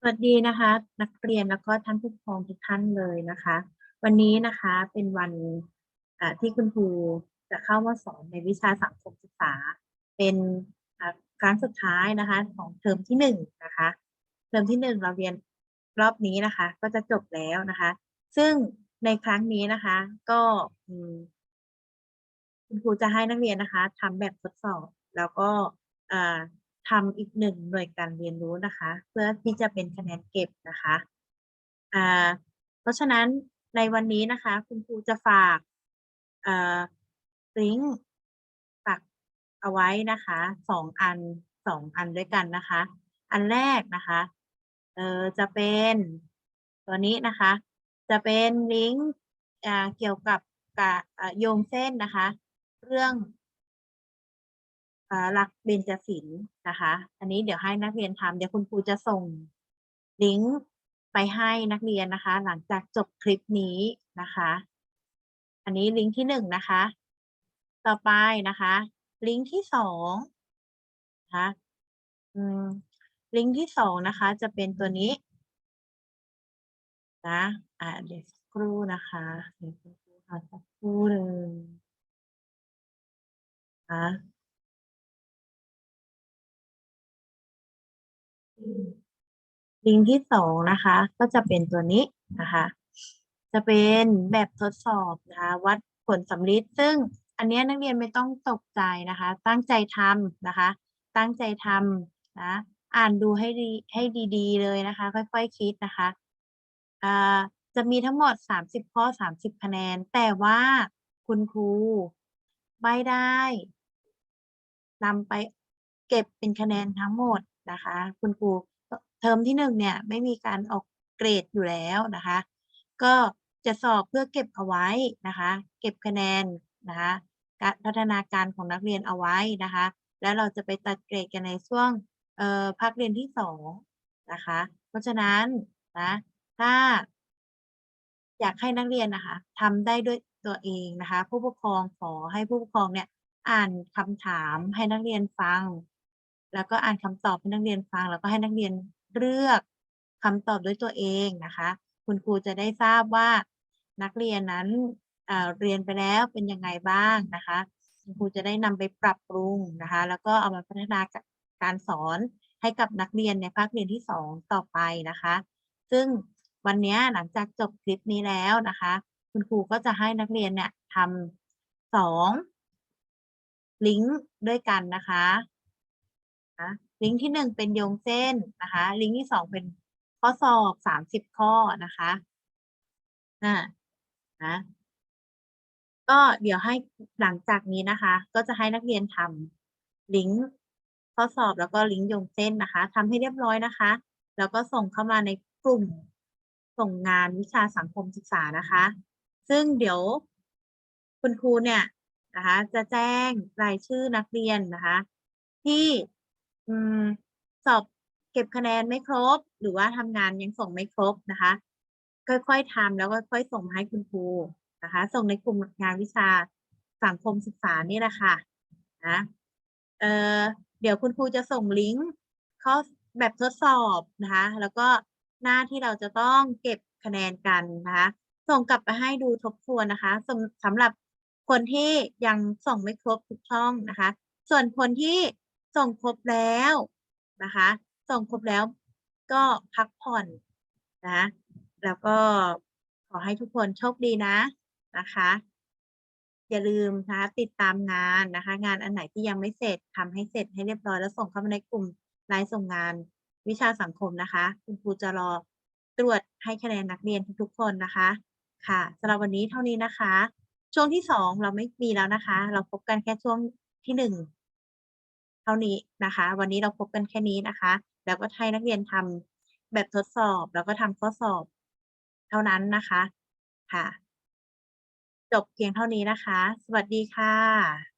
สวัสดีนะคะ นักเรียนแล้วก็ท่านผู้ปกครองทุกท่านเลยนะคะ วันนี้นะคะเป็นวันที่คุณครูจะเข้ามาสอนในวิชาสังคมศึกษา เป็นครั้งสุดท้ายนะคะของเทอมที่หนึ่งนะคะเทอมที่หนึ่งเราเรียนรอบนี้นะคะ ก็จะจบแล้วนะคะ ซึ่งในครั้งนี้นะคะ ก็คุณครูจะให้นักเรียนนะคะทำแบบทดสอบแล้วก็ ทำอีกหนึ่งหน่วยการเรียนรู้นะคะ เพื่อที่จะเป็นคะแนนเก็บนะคะอ่าเพราะฉะนั้นในวันนี้นะคะ คุณครูจะฝากอ่าลิงก์ฝากเอาไว้นะคะสองอันสองอันด้วยกันนะคะ อันแรกนะคะเออจะเป็นตัวนี้นะคะ จะเป็นลิงก์อ่าเกี่ยวกับกับอ่าโยงเส้นนะคะ เรื่อง หลักเบญจศิลป์นะคะ อันนี้เดี๋ยวให้นักเรียนทำเดี๋ยวคุณครูจะส่งลิงก์ไปให้นักเรียนนะคะ หลังจากจบคลิปนี้นะคะ อันนี้ลิงก์ที่หนึ่งนะคะ ต่อไปนะคะ ลิงก์ที่สองนะคะลิงก์ที่สองนะคะ จะเป็นตัวนี้นะอ่าเดี๋ยวสักครู่นะคะเดี๋ยวคุณครูหาสักครู่หนึ่งนะ ลิงก์ที่สองนะคะ ก็จะเป็นตัวนี้นะคะ จะเป็นแบบทดสอบนะคะ วัดผลสำลิดซึ่งอันเนี้ยนักเรียนไม่ต้องตกใจนะคะ ตั้งใจทำนะคะ ตั้งใจทำนะอ่านดูให้ดีให้ดี ๆ เลยนะคะ ค่อยๆคคิดนะคะอ่าจะมีทั้งหมดสามสิบข้อสามสิบคะแนน แต่ว่าคุณครูไม่ได้นำไปเก็บเป็นคะแนนทั้งหมด นะคะ คุณครูเทอมที่หนึ่งเนี่ยไม่มีการออกเกรดอยู่แล้วนะคะ ก็จะสอบเพื่อเก็บเอาไว้นะคะ เก็บคะแนนนะคะการพัฒนาการของนักเรียนเอาไว้นะคะ แล้วเราจะไปตัดเกรดกันในช่วงเอ่อภาคเรียนที่สองนะคะ เพราะฉะนั้นนะถ้า อยากให้นักเรียนนะคะทำได้ด้วยตัวเองนะคะ ผู้ปกครองขอให้ผู้ปกครองเนี่ยอ่านคำถามให้นักเรียนฟัง แล้วก็อ่านคำตอบให้นักเรียนฟัง แล้วก็ให้นักเรียนเลือกคำตอบด้วยตัวเองนะคะ คุณครูจะได้ทราบว่านักเรียนนั้นเเรียนไปแล้วเป็นยังไงบ้างนะคะ คุณครูจะได้นำไปปรับปรุงนะคะ แล้วก็เอามาพัฒนาการสอนให้กับนักเรียนในภาคเรียนที่สองต่อไปนะคะ ซึ่งวันนี้หลังจากจบคลิปนี้แล้วนะคะ คุณครูก็จะให้นักเรียนเนี่ยทำสองลิงก์ด้วยกันนะคะ นะลิงก์ที่หนึ่งเป็นโยงเส้นนะคะ ลิงก์ที่สองเป็นข้อสอบสามสิบข้อนะคะนะนะก็เดี๋ยวให้หลังจากนี้นะคะ ก็จะให้นักเรียนทำลิงก์ข้อสอบแล้วก็ลิงก์โยงเส้นนะคะทำให้เรียบร้อยนะคะ แล้วก็ส่งเข้ามาในกลุ่มส่งงานวิชาสังคมศึกษานะคะ ซึ่งเดี๋ยวคุณครูเนี่ยนะคะ จะแจ้งรายชื่อนักเรียนนะคะ ที่ อืม สอบเก็บคะแนนไม่ครบ หรือว่าทำงานยังส่งไม่ครบนะคะ ค่อยๆทำแล้วก็ค่อยส่งมาให้คุณครูนะคะ ส่งในกลุ่มงานวิชาสังคมศึกษานี่แหละค่ะนะเอ่อเดี๋ยวคุณครูจะส่งลิงก์ข้อแบบทดสอบนะคะ แล้วก็หน้าที่เราจะต้องเก็บคะแนนกันนะคะ ส่งกลับไปให้ดูทบทวนนะคะสำสำหรับคนที่ยังส่งไม่ครบทุกช่องนะคะ ส่วนคนที่ ส่งครบแล้วนะคะส่งครบแล้วก็พักผ่อนนะแล้วก็ขอให้ทุกคนโชคดีนะนะคะ อย่าลืมนะคะติดตามงานนะคะ งานอันไหนที่ยังไม่เสร็จทำให้เสร็จให้เรียบร้อยแล้วส่งเข้ามาในกลุ่มรายส่งงานวิชาสังคมนะคะ คุณครูจะรอตรวจให้คะแนนนักเรียนทุกๆคนนะคะ ค่ะสำหรับวันนี้เท่านี้นะคะ ช่วงที่สองเราไม่มีแล้วนะคะ เราพบกันแค่ช่วงที่หนึ่ง ท่านี้นะคะ วันนี้เราพบกันแค่นี้นะคะ แล้วก็ให้นักเรียนทำแบบทดสอบแล้วก็ทำข้อสอบ เท่านั้นนะคะค่ะ จบเพียงเท่านี้นะคะ สวัสดีค่ะ